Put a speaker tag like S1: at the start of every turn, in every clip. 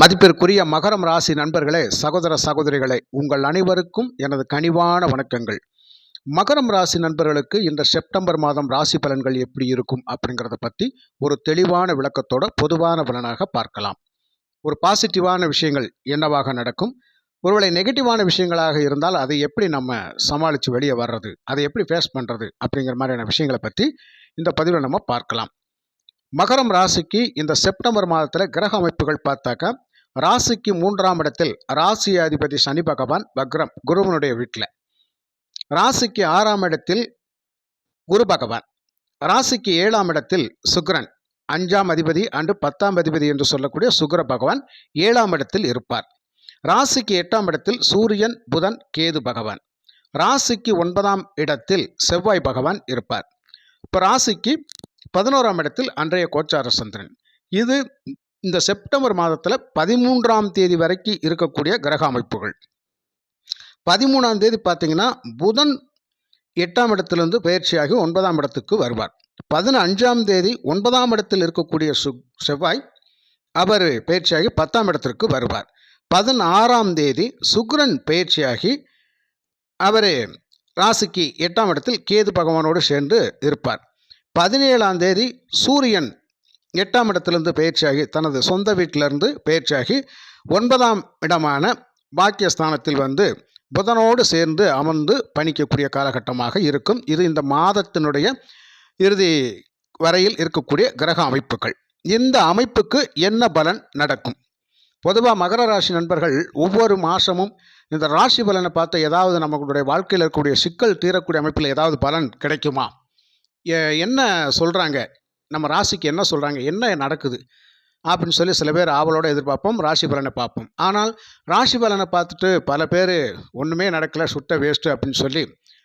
S1: மதிப்பிற்குரிய மகரம் ராசி நண்பர்களே சகோதர சகோதரிகளே உங்கள் அனைவருக்கும் எனது கனிவான வணக்கங்கள். மகரம் ராசி நண்பர்களுக்கு இந்த செப்டம்பர் மாதம் ராசி பலன்கள் எப்படி இருக்கும் அப்படிங்கிறத பற்றி ஒரு தெளிவான விளக்கத்தோட பொதுவான பலனாக பார்க்கலாம். ஒரு பாசிட்டிவான விஷயங்கள் என்னவாக நடக்கும்? ஒருவேளை நெகட்டிவான விஷயங்களாக இருந்தால் அதை எப்படி நம்ம சமாளித்து வெளியே வர்றது அதை எப்படி ஃபேஸ் பண்ணுறது அப்படிங்கிற மாதிரியான விஷயங்களை பற்றி இந்த பதிவில் நம்ம பார்க்கலாம். மகரம் ராசிக்கு இந்த செப்டம்பர் மாதத்தில் கிரக அமைப்புகள் பார்த்தாக்கா ராசிக்கு மூன்றாம் இடத்தில் ராசி அதிபதி சனி பகவான் வக்ரம் குருவனுடைய வீட்டில். ராசிக்கு ஆறாம் இடத்தில் குரு பகவான். ராசிக்கு ஏழாம் இடத்தில் சுக்ரன் அஞ்சாம் அதிபதி அண்டு பத்தாம் அதிபதி என்று சொல்லக்கூடிய சுக்ர பகவான் ஏழாம் இடத்தில் இருப்பார். ராசிக்கு எட்டாம் இடத்தில் சூரியன் புதன் கேது பகவான். ராசிக்கு ஒன்பதாம் இடத்தில் செவ்வாய் பகவான் இருப்பார். இப்போ ராசிக்கு பதினோராம் இடத்தில் அன்றைய கோச்சார சந்திரன். இது இந்த செப்டம்பர் மாதத்தில் பதிமூன்றாம் தேதி வரைக்கும் இருக்கக்கூடிய கிரக அமைப்புகள். பதிமூணாம் தேதி பார்த்தீங்கன்னா புதன் எட்டாம் இடத்திலிருந்து பயிற்சியாகி ஒன்பதாம் இடத்துக்கு வருவார். பதினஞ்சாம் தேதி ஒன்பதாம் இடத்தில் இருக்கக்கூடிய சு செவ்வாய் அவர் பயிற்சியாகி பத்தாம் இடத்திற்கு வருவார். பதினாறாம் தேதி சுக்ரன் பயிற்சியாகி அவர் ராசிக்கு எட்டாம் இடத்தில் கேது பகவானோடு சேர்ந்து இருப்பார். பதினேழாம் தேதி சூரியன் எட்டாம் இடத்திலிருந்து பயிற்சியாகி தனது சொந்த வீட்டிலிருந்து பயிற்சியாகி ஒன்பதாம் இடமான பாக்கியஸ்தானத்தில் வந்து புதனோடு சேர்ந்து அமர்ந்து பணிக்கக்கூடிய காலகட்டமாக இருக்கும். இது இந்த மாதத்தினுடைய இறுதி வரையில் இருக்கக்கூடிய கிரக அமைப்புகள். இந்த அமைப்புக்கு என்ன பலன் நடக்கும்? பொதுவாக மகர ராசி நண்பர்கள் ஒவ்வொரு மாதமும் இந்த ராசி பலனை பார்த்து ஏதாவது நம்மளுடைய வாழ்க்கையில் இருக்கக்கூடிய சிக்கல் தீரக்கூடிய அமைப்பில் ஏதாவது பலன் கிடைக்குமா? என்ன சொல்கிறாங்க நம்ம ராசிக்கு என்ன சொல்கிறாங்க என்ன நடக்குது? அப்படின்னு சொல்லி சில பேர் ஆவலோடு எதிர்பார்ப்போம் ராசி பலனை பார்ப்போம். ஆனால் ராசி பலனை பார்த்துட்டு பல பேர் ஒன்றுமே நடக்கலை சுட்ட வேஸ்ட்டு அப்படின்னு சொல்லி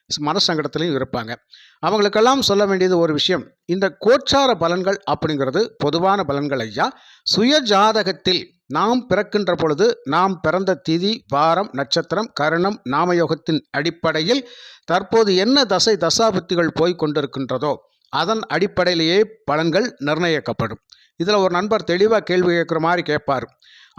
S1: மனசங்கடத்துலையும் இருப்பாங்க. அவங்களுக்கெல்லாம் சொல்ல வேண்டியது ஒரு விஷயம். இந்த கோச்சார பலன்கள் அப்படிங்கிறது பொதுவான பலன்கள் ஐயா. சுய ஜாதகத்தில் நாம் பிறக்கின்ற பொழுது நாம் பிறந்த திதி வாரம் நட்சத்திரம் கரணம் நாமயோகத்தின் அடிப்படையில் தற்போது என்ன தசை தசாபுத்திகள் போய் கொண்டிருக்கின்றதோ அதன் அடிப்படையிலேயே பலன்கள் நிர்ணயிக்கப்படும். இதில் ஒரு நண்பர் தெளிவாக கேள்வி கேட்குற மாதிரி கேட்பார்.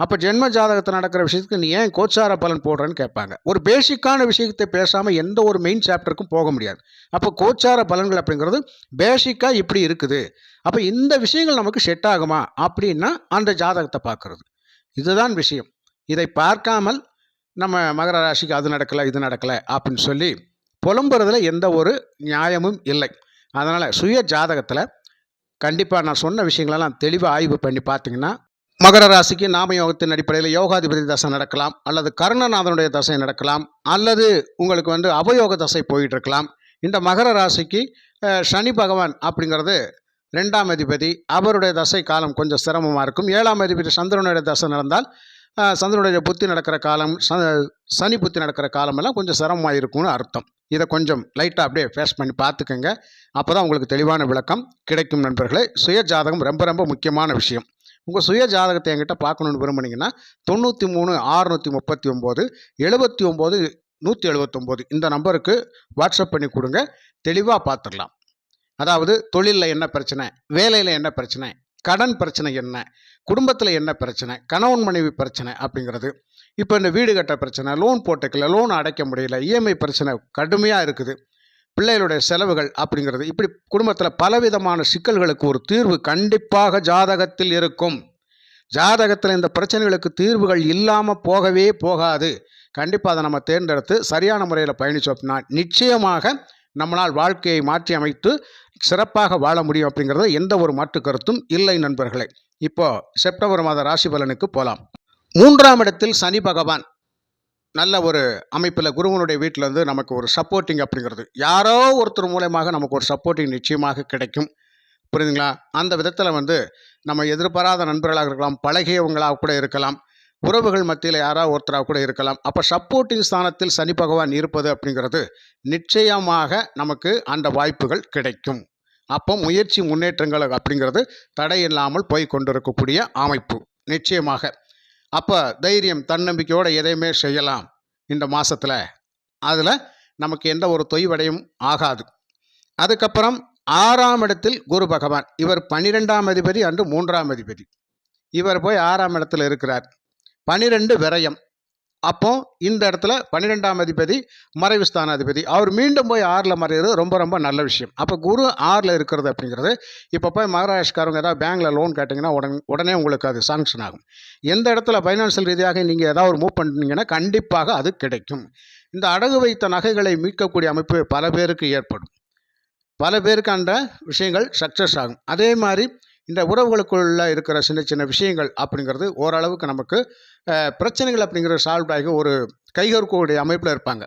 S1: அப்போ ஜென்ம ஜாதகத்தில் நடக்கிற விஷயத்துக்கு நீ ஏன் கோச்சார பலன் போடுறேன்னு கேட்பாங்க. ஒரு பேசிக்கான விஷயத்தை பேசாமல் எந்த ஒரு மெயின் சாப்டருக்கும் போக முடியாது. அப்போ கோச்சார பலன்கள் அப்படிங்கிறது பேசிக்காக இப்படி இருக்குது. அப்போ இந்த விஷயங்கள் நமக்கு செட் ஆகுமா அப்படின்னா அந்த ஜாதகத்தை பார்க்கறது. இதுதான் விஷயம். இதை பார்க்காமல் நம்ம மகர ராசிக்கு அது நடக்கலை இது நடக்கலை அப்படின்னு சொல்லி புலம்புறதுல எந்த ஒரு நியாயமும் இல்லை. அதனால் சுய ஜாதகத்தில் கண்டிப்பாக நான் சொன்ன விஷயங்களெல்லாம் தெளிவாக ஆய்வு பண்ணி பார்த்தீங்கன்னா மகர ராசிக்கு நாமயோகத்தின் அடிப்படையில் யோகாதிபதி தசை நடக்கலாம் அல்லது கருணநாதனுடைய தசை நடக்கலாம் அல்லது உங்களுக்கு வந்து அவயோக தசை போயிட்டு இருக்கலாம் இந்த மகர ராசிக்கு சனி பகவான் அப்படிங்கிறது ரெண்டாம் அதிபதி அவருடைய தசை காலம் கொஞ்சம் சிரமமாக இருக்கும். ஏழாம் அதிபதி சந்திரனுடைய தசை நடந்தால் சந்திரனுடைய புத்தி நடக்கிற காலம் சனி புத்தி நடக்கிற காலமெல்லாம் கொஞ்சம் சிரமமாக இருக்கும்னு அர்த்தம். இதை கொஞ்சம் லைட்டாக அப்படியே ஃபேஸ் பண்ணி பார்த்துக்கோங்க. அப்போ தான் உங்களுக்கு தெளிவான விளக்கம் கிடைக்கும் நண்பர்களே. சுய ஜாதகம் ரொம்ப ரொம்ப முக்கியமான விஷயம். உங்கள் சுய ஜாதகத்தை என்கிட்ட பார்க்கணுன்னு விரும்புனீங்கன்னா தொண்ணூற்றி மூணு ஆறுநூற்றி முப்பத்தி ஒம்பது எழுபத்தி ஒம்பது நூற்றி எழுபத்தொம்போது இந்த நம்பருக்கு வாட்ஸ்அப் பண்ணி கொடுங்க. தெளிவாக பார்த்துடலாம் அதாவது தொழிலில் என்ன பிரச்சனை? வேலையில் என்ன பிரச்சனை? கடன் பிரச்சனை என்ன? குடும்பத்தில் என்ன பிரச்சனை? கணவன் மனைவி பிரச்சனை அப்படிங்கிறது. இப்போ இந்த வீடு கட்ட பிரச்சனை லோன் போட்டுக்கல லோன் அடைக்க முடியல இஎம்ஐ பிரச்சனை கடுமையாக இருக்குது. பிள்ளைகளுடைய செலவுகள் அப்படிங்கிறது. இப்படி குடும்பத்தில் பலவிதமான சிக்கல்களுக்கு ஒரு தீர்வு கண்டிப்பாக ஜாதகத்தில் இருக்கும். ஜாதகத்தில் இந்த பிரச்சனைகளுக்கு தீர்வுகள் இல்லாமல் போகவே போகாது. கண்டிப்பாக அதை நம்ம தேர்ந்தெடுத்து சரியான முறையில் பயணித்தோம் அப்படின்னா நிச்சயமாக நம்மளால் வாழ்க்கையை மாற்றி அமைத்து சிறப்பாக வாழ முடியும் அப்படிங்கிறத எந்த ஒரு மாற்று கருத்தும் இல்லை நண்பர்களே. இப்போ செப்டம்பர் மாத ராசி பலனுக்கு போகலாம் மூன்றாம் இடத்தில் சனி பகவான். நல்ல ஒரு அமைப்பில் குருவனுடைய வீட்டில் இருந்து நமக்கு ஒரு சப்போர்ட்டிங் அப்படிங்கிறது. யாரோ ஒருத்தர் மூலயமாக நமக்கு ஒரு சப்போர்ட்டிங் நிச்சயமாக கிடைக்கும். புரியுதுங்களா? அந்த விதத்தில் வந்து நம்ம எதிர்பாராத நண்பர்களாக இருக்கலாம் பழகியவங்களாக கூட இருக்கலாம். உறவுகள் மத்தியில் யாராவது ஒருத்தராக கூட இருக்கலாம். அப்போ சப்போர்ட்டிங் ஸ்தானத்தில் சனி பகவான் இருப்பது அப்படிங்கிறது நிச்சயமாக நமக்கு அந்த வாய்ப்புகள் கிடைக்கும். அப்போ முயற்சி முன்னேற்றங்கள் அப்படிங்கிறது தடை இல்லாமல் போய் கொண்டிருக்கக்கூடிய அமைப்பு. நிச்சயமாக. அப்போ தைரியம் தன்னம்பிக்கையோடு எதையுமே செய்யலாம் இந்த மாதத்தில் அதில் நமக்கு எந்த ஒரு தொய்வடையும் ஆகாது. அதுக்கப்புறம் ஆறாம் இடத்தில் குரு பகவான். இவர் பன்னிரெண்டாம் அதிபதி அன்று மூன்றாம் அதிபதி. இவர் போய் ஆறாம் இடத்துல இருக்கிறார். பனிரெண்டு விரயம். அப்போ இந்த இடத்துல பன்னிரெண்டாம் அதிபதி மறைவு ஸ்தானாதிபதி அவர் மீண்டும் போய் ஆறில் மறைகிறது ரொம்ப ரொம்ப நல்ல விஷயம். அப்போ குரு ஆறில் இருக்கிறது அப்படிங்கிறது இப்போ போய் மகாராஷ்டிரக்காரங்க ஏதாவது பேங்க்கில் லோன் கேட்டிங்கன்னா உடனே உடனே உங்களுக்கு அது சாங்ஷன் ஆகும். எந்த இடத்துல ஃபைனான்சியல் ரீதியாக நீங்கள் ஏதாவது ஒரு மூவ் பண்ணீங்கன்னா கண்டிப்பாக அது கிடைக்கும். இந்த அடகு வைத்த நகைகளை மீட்கக்கூடிய அமைப்பு பல பேருக்கு ஏற்படும். பல பேருக்கு அந்த விஷயங்கள் சக்ஸஸ் ஆகும். அதே மாதிரி இந்த உறவுகளுக்குள்ள இருக்கிற சின்ன சின்ன விஷயங்கள் அப்படிங்கிறது ஓரளவுக்கு நமக்கு பிரச்சனைகள் அப்படிங்கிற சால்வ் ஆகி ஒரு கைகோர்க்கக்கூடிய அமைப்பில் இருப்பாங்க.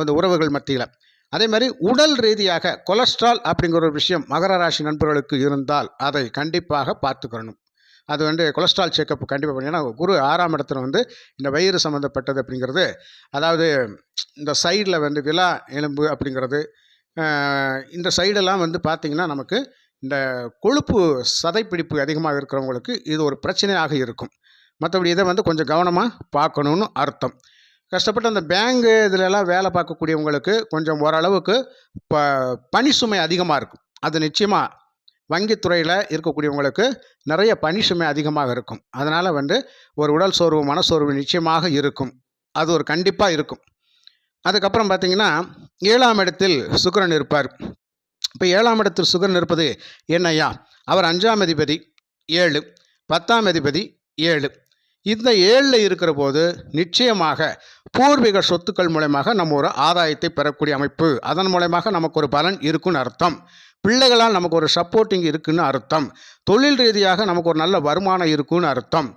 S1: அந்த உறவுகள் மத்தியில். அதே மாதிரி உடல் ரீதியாக கொலஸ்ட்ரால் அப்படிங்கிற ஒரு விஷயம் மகர ராசி நண்பர்களுக்கு இருந்தால் அதை கண்டிப்பாக பார்த்துக்கணும். அது வந்து கொலஸ்ட்ரால் செக்கப் கண்டிப்பாக பண்ணி குரு ஆறாம் இடத்துல வந்து இந்த வயிறு சம்மந்தப்பட்டது அப்படிங்கிறது அதாவது இந்த சைடில் வந்து விலா எலும்பு அப்படிங்கிறது இந்த சைடெல்லாம் வந்து பார்த்திங்கன்னா நமக்கு இந்த கொழுப்பு சதைப்பிடிப்பு அதிகமாக இருக்கிறவங்களுக்கு இது ஒரு பிரச்சனையாக இருக்கும். மற்றபடி இதை வந்து கொஞ்சம் கவனமாக பார்க்கணுன்னு அர்த்தம். கஷ்டப்பட்டு அந்த பேங்கு இதிலெல்லாம் வேலை பார்க்கக்கூடியவங்களுக்கு கொஞ்சம் ஓரளவுக்கு ப பணி சுமை அதிகமாக இருக்கும். அது நிச்சயமாக வங்கித்துறையில் இருக்கக்கூடியவங்களுக்கு நிறைய பணி சுமை அதிகமாக இருக்கும். அதனால் வந்து ஒரு உடல் சோர்வு மனசோர்வு நிச்சயமாக இருக்கும். அது ஒரு கண்டிப்பாக இருக்கும். அதுக்கப்புறம் பார்த்தீங்கன்னா ஏழாம் இடத்தில் சுக்கரன் இருப்பார். இப்போ ஏழாம் இடத்தில் சுகரன் இருப்பது என்னய்யா? அவர் அஞ்சாம் அதிபதி ஏழு பத்தாம் அதிபதி ஏழு. இந்த ஏழில் இருக்கிற போது நிச்சயமாக பூர்வீக சொத்துக்கள் மூலயமாக நம்ம ஒரு ஆதாயத்தை பெறக்கூடிய அமைப்பு. அதன் மூலயமாக நமக்கு ஒரு பலன் இருக்குன்னு அர்த்தம். பிள்ளைகளால் நமக்கு ஒரு சப்போர்ட்டிங் இருக்குன்னு அர்த்தம். தொழில் ரீதியாக நமக்கு ஒரு நல்ல வருமானம் இருக்குன்னு அர்த்தம்.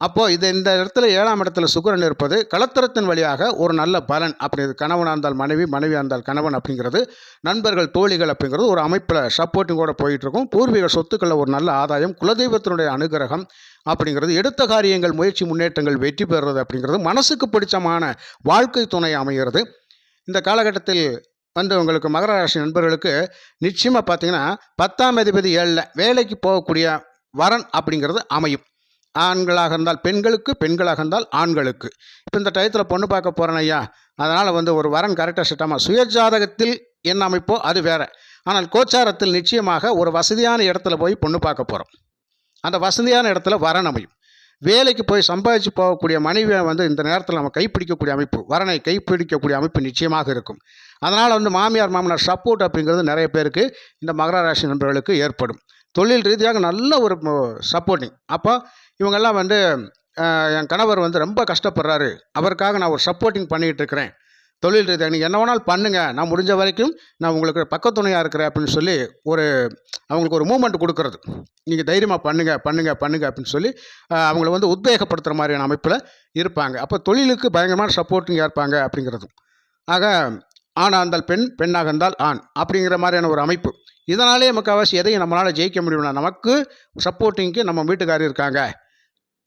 S1: அப்போது இது இந்த இடத்துல ஏழாம் இடத்துல சுக்கரன் இருப்பது கலத்திரத்தின் வழியாக ஒரு நல்ல பலன் அப்படி இது கணவனாக இருந்தால் மனைவி மனைவியாக இருந்தால் கணவன் அப்படிங்கிறது. நண்பர்கள் தோழிகள் அப்படிங்கிறது ஒரு அமைப்பில் சப்போர்ட்டிங்கோடு போயிட்டுருக்கும் பூர்வீக சொத்துக்களில் ஒரு நல்ல ஆதாயம் குலதெய்வத்தினுடைய அனுகிரகம் அப்படிங்கிறது எடுத்த காரியங்கள் முயற்சி முன்னேற்றங்கள் வெற்றி பெறுறது அப்படிங்கிறது மனசுக்கு பிடிச்சமான வாழ்க்கை துணை அமைகிறது. இந்த காலகட்டத்தில் வந்து உங்களுக்கு மகர ராசி நண்பர்களுக்கு நிச்சயமாக பார்த்தீங்கன்னா பத்தாம் அதிபதி ஏழில் வேலைக்கு போகக்கூடிய வரன் அப்படிங்கிறது அமையும். ஆண்களாக இருந்தால் பெண்களுக்கு பெண்களாக இருந்தால் ஆண்களுக்கு. இப்போ இந்த டயத்தில் பொண்ணு பார்க்க போகிறேன் ஐயா. அதனால் வந்து ஒரு வரன் கரெக்டாக செட்டாமல் சுயஜாதகத்தில் என்ன அமைப்போ அது வேறு. ஆனால் கோச்சாரத்தில் நிச்சயமாக ஒரு வசதியான இடத்துல போய் பொண்ணு பார்க்க போகிறோம் அந்த வசதியான இடத்துல வரன் அமையும் வேலைக்கு போய் சம்பாதிச்சு போகக்கூடிய மனைவியை வந்து இந்த நேரத்தில் நம்ம கைப்பிடிக்கக்கூடிய அமைப்பு வரனை கைப்பிடிக்கக்கூடிய அமைப்பு நிச்சயமாக இருக்கும். அதனால் வந்து மாமியார் மாமனார் சப்போர்ட் அப்படிங்கிறது நிறைய பேருக்கு இந்த மகர ராசி நண்பர்களுக்கு ஏற்படும். தொழில் ரீதியாக நல்ல ஒரு சப்போர்ட்டிங் அப்போ இவங்கெல்லாம் வந்து என் கணவர் வந்து ரொம்ப கஷ்டப்படுறாரு. அவருக்காக நான் ஒரு சப்போர்ட்டிங் பண்ணிகிட்டு இருக்கிறேன். தொழில் ரீதியாக நீங்கள் என்ன வேணாலும் பண்ணுங்கள் நான் முடிஞ்ச வரைக்கும் நான் உங்களுக்கு பக்கத்துணையாக இருக்கிறேன் அப்படின்னு சொல்லி ஒரு அவங்களுக்கு ஒரு மூமெண்ட் கொடுக்கறது. நீங்கள் தைரியமாக பண்ணுங்கள் பண்ணுங்கள் பண்ணுங்கள் அப்படின்னு சொல்லி அவங்கள வந்து உத்வேகப்படுத்துகிற மாதிரியான அமைப்பில் இருப்பாங்க. அப்போ தொழிலுக்கு பயங்கரமான சப்போர்ட்டிங்காக இருப்பாங்க அப்படிங்கிறது ஆக ஆணாக இருந்தால் பெண் பெண்ணாக இருந்தால் ஆண் அப்படிங்கிற மாதிரியான ஒரு அமைப்பு. இதனாலே முக்கால்வாசி எதையும் நம்மளால் ஜெயிக்க முடியும்னா நமக்கு சப்போர்ட்டிங்க்கு நம்ம வீட்டுக்காரர் இருக்காங்க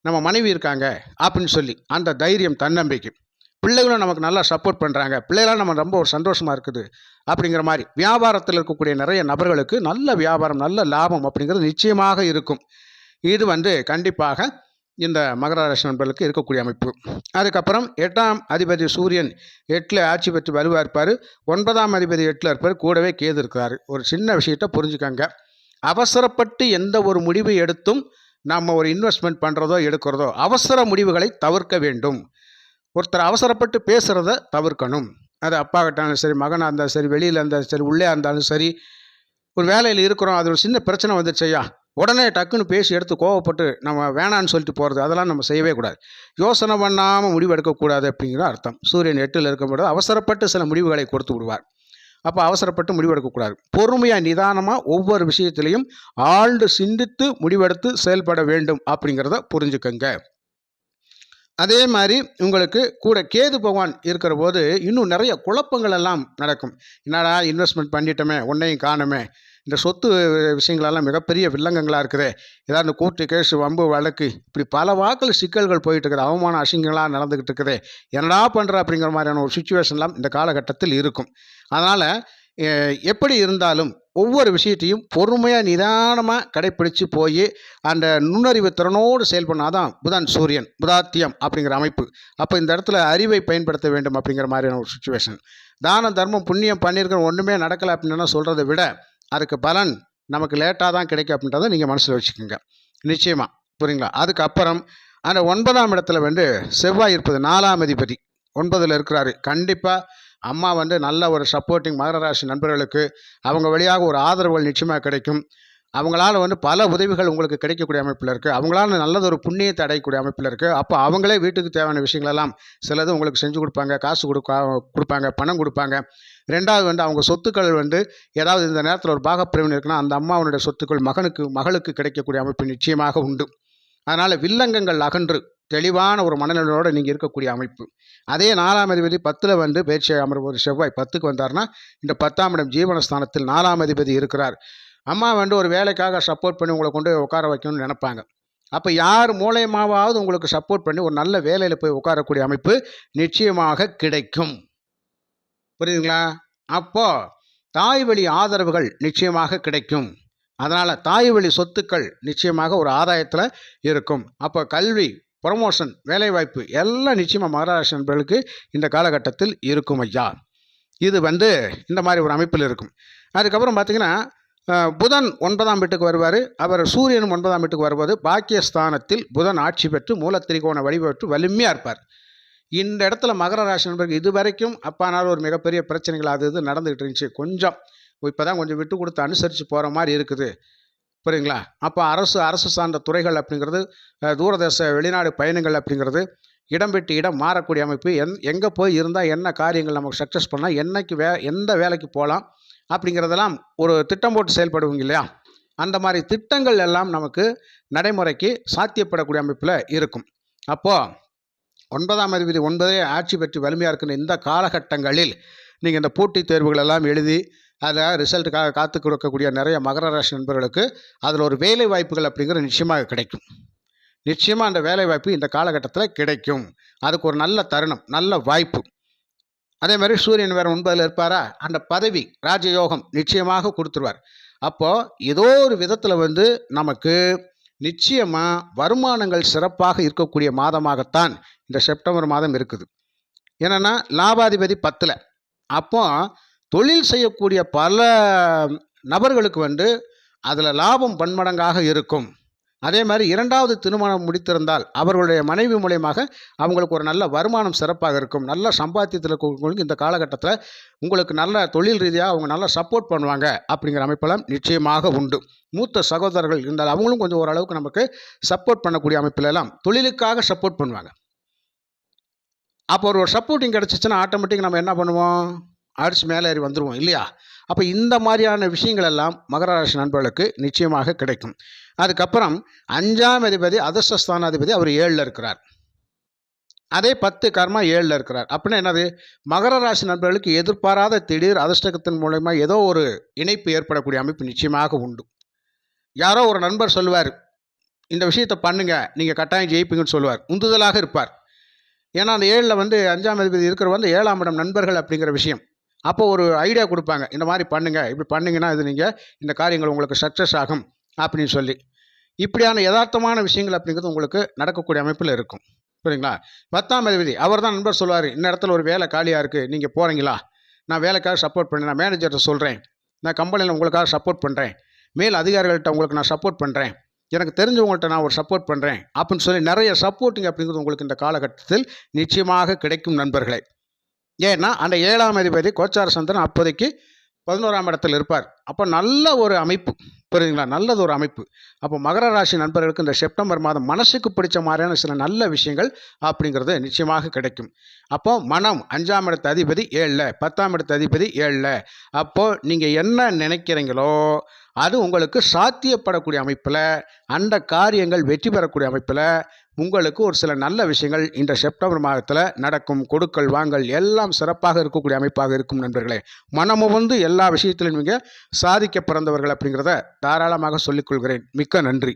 S1: நம்ம மனைவி இருக்காங்க அப்படின்னு சொல்லி அந்த தைரியம் தன்னம்பிக்கை. பிள்ளைகளும் நமக்கு நல்லா சப்போர்ட் பண்ணுறாங்க பிள்ளைகளாம் நம்ம ரொம்ப ஒரு சந்தோஷமாக இருக்குது. அப்படிங்கிற மாதிரி வியாபாரத்தில் இருக்கக்கூடிய நிறைய நபர்களுக்கு நல்ல வியாபாரம் நல்ல லாபம் அப்படிங்கிறது நிச்சயமாக இருக்கும். இது வந்து கண்டிப்பாக இந்த மகர ராசி நண்பர்களுக்கு இருக்கக்கூடிய அமைப்பு. அதுக்கப்புறம் எட்டாம் அதிபதி சூரியன் எட்டில் ஆட்சி பெற்று வலுவாக இருப்பார் ஒன்பதாம் அதிபதி எட்டில் இருப்பார். கூடவே கேது இருக்கிறார். ஒரு சின்ன விஷயத்தை புரிஞ்சுக்கங்க. அவசரப்பட்டு எந்த ஒரு முடிவு எடுத்தும் நம்ம ஒரு இன்வெஸ்ட்மெண்ட் பண்ணுறதோ எடுக்கிறதோ அவசர முடிவுகளை தவிர்க்க வேண்டும். ஒருத்தர் அவசரப்பட்டு பேசுகிறத தவிர்க்கணும். அது அப்பா கிட்டாலும் சரி மகனாக இருந்தாலும் சரி வெளியில் இருந்தாலும் சரி உள்ளே இருந்தாலும் சரி ஒரு வேலையில் இருக்கிறோம் அது ஒரு சின்ன பிரச்சனை வந்துருச்சையா உடனே டக்குன்னு பேசி எடுத்து கோவப்பட்டு நம்ம வேணான்னு சொல்லிட்டு போகிறது அதெல்லாம் நம்ம செய்யவே கூடாது. யோசனை பண்ணாமல் முடிவு எடுக்கக்கூடாது அப்படிங்கிற அர்த்தம். சூரியன் எட்டில் இருக்கும்போது அவசரப்பட்டு சில முடிவுகளை கொடுத்து விடுவார். அப்போ அவசரப்பட்டு முடிவெடுக்கக்கூடாது பொறுமையாக நிதானமாக ஒவ்வொரு விஷயத்திலையும் ஆழ்ந்து சிந்தித்து முடிவெடுத்து செயல்பட வேண்டும் அப்படிங்கிறத புரிஞ்சுக்கங்க. அதே மாதிரி உங்களுக்கு கூட கேது பகவான் இருக்கிற போது இன்னும் நிறைய குழப்பங்கள் எல்லாம் நடக்கும். என்னடா இன்வெஸ்ட்மெண்ட் பண்ணிட்டோமே உன்னையும் காணுமே. இந்த சொத்து விஷயங்களெல்லாம் மிகப்பெரிய வில்லங்கங்களாக இருக்குது. ஏதாவது இந்த கோர்ட்டு கேஸு வம்பு வழக்கு இப்படி பல வாக்கில் சிக்கல்கள் போயிட்டு இருக்குது அவமான அசிங்கங்களாக நடந்துக்கிட்டு இருக்குது என்னடா பண்ணுற அப்படிங்கிற மாதிரியான ஒரு சுச்சுவேஷன்லாம் இந்த காலகட்டத்தில் இருக்கும். அதனால் எப்படி இருந்தாலும் ஒவ்வொரு விஷயத்தையும் பொறுமையாக நிதானமாக கடைப்பிடித்து போய் அந்த நுண்ணறிவு திறனோடு செயல்படணும் தான் புதன் சூரியன் புதாத்தியம் அப்படிங்கிற அமைப்பு. அப்போ இந்த இடத்துல அறிவை பயன்படுத்த வேண்டும் அப்படிங்கிற மாதிரியான ஒரு சுச்சுவேஷன் தானம் தர்மம் புண்ணியம் பண்ணியிருக்கிற ஒன்றுமே நடக்கலை அப்படின்னா சொல்கிறத விட அதுக்கு பலன் நமக்கு லேட்டாக தான் கிடைக்கும் அப்படின்றத நீங்கள் மனசில் வச்சுக்கோங்க. நிச்சயமாக புரியுங்களா? அதுக்கப்புறம் அந்த ஒன்பதாம் இடத்துல வந்து செவ்வாய் இருப்பது நாலாம் அதிபதி. ஒன்பதில் இருக்கிறாரு. கண்டிப்பாக அம்மா வந்து நல்ல ஒரு சப்போர்ட்டிங் மகர ராசி நண்பர்களுக்கு அவங்க வழியாக ஒரு ஆதரவுகள் நிச்சயமாக கிடைக்கும். அவங்களால வந்து பல உதவிகள் உங்களுக்கு கிடைக்கக்கூடிய அமைப்பில் இருக்குது அவங்களால நல்லது ஒரு புண்ணியத்தை அடையக்கூடிய அமைப்பில் இருக்குது அப்போ அவங்களே வீட்டுக்கு தேவையான விஷயங்களெல்லாம் சிலது உங்களுக்கு செஞ்சு கொடுப்பாங்க. காசு கொடுக்க கொடுப்பாங்க பணம் கொடுப்பாங்க. ரெண்டாவது வந்து அவங்க சொத்துக்கள் வந்து ஏதாவது இந்த நேரத்தில் ஒரு பாகப்பிரிவினை இருக்குன்னா அந்த அம்மாவனுடைய சொத்துக்கள் மகனுக்கு மகளுக்கு கிடைக்கக்கூடிய அமைப்பு நிச்சயமாக உண்டு. அதனால் வில்லங்கங்கள் அகன்று. தெளிவான ஒரு மனநிலையோடு நீங்கள் இருக்கக்கூடிய அமைப்பு. அதே நாலாம் அதிபதி பத்தில் வந்து பேச்சு அமர்வு செவ்வாய் பத்துக்கு வந்தார்னா இந்த பத்தாம் இடம் ஜீவனஸ்தானத்தில் நாலாம் அதிபதி இருக்கிறார். அம்மா வந்து ஒரு வேலைக்காக சப்போர்ட் பண்ணி உங்களை கொண்டு உட்கார வைக்கணும்னு நினைப்பாங்க. அப்போ யார் மூலயமாவது உங்களுக்கு சப்போர்ட் பண்ணி ஒரு நல்ல வேலையில் போய் உட்காரக்கூடிய அமைப்பு நிச்சயமாக கிடைக்கும். புரியுதுங்களா? அப்போ தாய் வழி ஆதரவுகள் நிச்சயமாக கிடைக்கும். அதனால் தாய் வழி சொத்துக்கள் நிச்சயமாக ஒரு ஆதாயத்தில் இருக்கும். அப்போ கல்வி ப்ரொமோஷன் வேலைவாய்ப்பு எல்லாம் நிச்சயமாக மகாராஷ்டிர நண்பர்களுக்கு இந்த காலகட்டத்தில் இருக்கும் ஐயா. இது வந்து இந்த மாதிரி ஒரு அமைப்பில் இருக்கும். அதுக்கப்புறம் பார்த்திங்கன்னா புதன் ஒன்பதாம் வீட்டுக்கு வருவார். அவர் சூரியனும் ஒன்பதாம் வீட்டுக்கு வருவது பாக்கியஸ்தானத்தில் புதன் ஆட்சி பெற்று மூலத்திரிகோண வழிபெற்று வலிமையாக இருப்பார். இந்த இடத்துல மகர ராசி நண்பர்கள் இது வரைக்கும் அப்பானால் ஒரு மிகப்பெரிய பிரச்சனைகள் அது இது நடந்துகிட்டு இருந்துச்சு. கொஞ்சம் இப்போ தான் கொஞ்சம் விட்டு கொடுத்து அனுசரித்து போகிற மாதிரி இருக்குது. புரியுங்களா? அப்போ அரசு அரசு சார்ந்த துறைகள் அப்படிங்கிறது தூரதேச வெளிநாடு பயணங்கள் அப்படிங்கிறது இடம் விட்டு இடம் மாறக்கூடிய அமைப்பு. எந் எங்கே போய் இருந்தால் என்ன காரியங்கள் நமக்கு சக்ஸஸ் பண்ணால் என்னைக்கு வே எந்த வேலைக்கு போகலாம் அப்படிங்கிறதெல்லாம் ஒரு திட்டம் போட்டு செயல்படுவீங்க இல்லையா? அந்த மாதிரி திட்டங்கள் எல்லாம் நமக்கு நடைமுறைக்கு சாத்தியப்படக்கூடிய அமைப்பில் இருக்கும். அப்போது ஒன்பதாம் அதிபதி ஒன்பதே ஆட்சி பெற்று வலிமையாக இருக்கின்ற இந்த காலகட்டங்களில் நீங்கள் இந்த போட்டித் தேர்வுகள் எல்லாம் எழுதி அதில் ரிசல்ட்டுக்காக காத்து கொடுக்கக்கூடிய நிறைய மகர ராசி நண்பர்களுக்கு அதில் ஒரு வேலை வாய்ப்புகள் அப்படிங்கிறது நிச்சயமாக கிடைக்கும். நிச்சயமாக அந்த வேலை வாய்ப்பு இந்த காலகட்டத்தில் கிடைக்கும். அதுக்கு ஒரு நல்ல தருணம் நல்ல வாய்ப்பு. அதே மாதிரி சூரியன் வேறு ஒன்பதில் இருப்பாரா? அந்த பதவி ராஜயோகம் நிச்சயமாக கொடுத்துருவார். அப்போது ஏதோ ஒரு விதத்தில் வந்து நமக்கு நிச்சயமாக வருமானங்கள் சிறப்பாக இருக்கக்கூடிய மாதமாகத்தான் இந்த செப்டம்பர் மாதம் இருக்குது. என்னென்னா லாபாதிபதி பத்தில். அப்போது தொழில் செய்யக்கூடிய பல நபர்களுக்கு வந்து அதில் லாபம் பன்மடங்காக இருக்கும். அதே மாதிரி இரண்டாவது திருமணம் முடித்திருந்தால் அவர்களுடைய மனைவி மூலயமாக அவங்களுக்கு ஒரு நல்ல வருமானம் சிறப்பாக இருக்கும். நல்ல சம்பாத்தியத்தில் இருக்கவங்களுக்கு இந்த காலகட்டத்தில் உங்களுக்கு நல்ல தொழில் ரீதியாக அவங்க நல்லா சப்போர்ட் பண்ணுவாங்க அப்படிங்கிற அமைப்பெல்லாம் நிச்சயமாக உண்டு. மூத்த சகோதரர்கள் இருந்தால் அவங்களும் கொஞ்சம் ஓரளவுக்கு நமக்கு சப்போர்ட் பண்ணக்கூடிய அமைப்பில் எல்லாம் தொழிலுக்காக சப்போர்ட் பண்ணுவாங்க. அப்போ ஒரு சப்போர்ட்டிங் கிடச்சிச்சின்னா ஆட்டோமேட்டிக் நம்ம என்ன பண்ணுவோம்? அடிச்சு மேலே ஏறி வந்துடுவோம் இல்லையா? அப்போ இந்த மாதிரியான விஷயங்கள் எல்லாம் மகர ராசி நண்பர்களுக்கு நிச்சயமாக கிடைக்கும். அதுக்கப்புறம் அஞ்சாம் அதிபதி அதிர்ஷ்டஸ்தானாதிபதி அவர் ஏழில் இருக்கிறார். அதே பத்து கர்மா ஏழில் இருக்கிறார். அப்படின்னா என்னது? மகர ராசி நண்பர்களுக்கு எதிர்பாராத திடீர் அதிர்ஷ்டத்தின் மூலயமா ஏதோ ஒரு இணைப்பு ஏற்படக்கூடிய அமைப்பு நிச்சயமாக உண்டு. யாரோ ஒரு நண்பர் சொல்லுவார் இந்த விஷயத்தை பண்ணுங்க நீங்கள் கட்டாயம் ஜெயிப்பீங்கன்னு சொல்லுவார். உந்துதலாக இருப்பார். ஏன்னா அந்த ஏழில் வந்து அஞ்சாம் அதிபதி இருக்கிற வந்து ஏழாம் இடம் நண்பர்கள் அப்படிங்கிற விஷயம். அப்போ ஒரு ஐடியா கொடுப்பாங்க. இந்த மாதிரி பண்ணுங்க. இப்படி பண்ணிங்கன்னா இது நீங்கள் இந்த காரியங்கள் உங்களுக்கு சக்ஸஸ் ஆகும் அப்படின்னு சொல்லி. இப்படியான யதார்த்தமான விஷயங்கள் அப்படிங்கிறது உங்களுக்கு நடக்கக்கூடிய அமைப்பில் இருக்கும். புரியுங்களா பத்தாம் அதிபதி அவர் தான் நண்பர் சொல்லுவார். இந்த இடத்துல ஒரு வேலை காலியாக இருக்குது நீங்கள் போகிறீங்களா நான் வேலைக்காக சப்போர்ட் பண்ணேன் நான் மேனேஜர்கிட்ட சொல்கிறேன் நான் கம்பெனியில் உங்களுக்காக சப்போர்ட் பண்ணுறேன் மேல் அதிகாரிகள்கிட்ட உங்களுக்கு நான் சப்போர்ட் பண்ணுறேன் எனக்கு தெரிஞ்சவங்கள்ட்ட நான் ஒரு சப்போர்ட் பண்ணுறேன் அப்படின்னு சொல்லி நிறைய சப்போர்ட்டிங் அப்படிங்கிறது உங்களுக்கு இந்த காலகட்டத்தில் நிச்சயமாக கிடைக்கும் நண்பர்களே. ஏன்னா அந்த ஏழாம் அதிபதி கோச்சார சந்திரன் அப்போதைக்கு பதினோராம் இடத்தில் இருப்பார். அப்போ நல்ல ஒரு அமைப்பு புரியுதுங்களா? நல்லது ஒரு அமைப்பு. அப்போ மகர ராசி நண்பர்களுக்கு இந்த செப்டம்பர் மாதம் மனசுக்கு பிடிச்ச மாதிரியான சில நல்ல விஷயங்கள் அப்படிங்கிறது நிச்சயமாக கிடைக்கும். அப்போ மனம் அஞ்சாம் இடத்து அதிபதி ஏழில் பத்தாம் இடத்து அதிபதி ஏழில். அப்போது நீங்கள் என்ன நினைக்கிறீங்களோ அது உங்களுக்கு சாத்தியப்படக்கூடிய அமைப்பில் அந்த காரியங்கள் வெற்றி பெறக்கூடிய அமைப்பில் உங்களுக்கு ஒரு சில நல்ல விஷயங்கள் இந்த செப்டம்பர் மாதத்தில் நடக்கும். கொடுக்கல் வாங்கல் எல்லாம் சிறப்பாக இருக்கக்கூடிய அமைப்பாக இருக்கும் நண்பர்களே. மனமுவந்து எல்லா விஷயத்திலும் நீங்கள் சாதிக்க பிறந்தவர்கள் அப்படிங்கிறத தாராளமாக சொல்லிக்கொள்கிறேன் மிக்க நன்றி.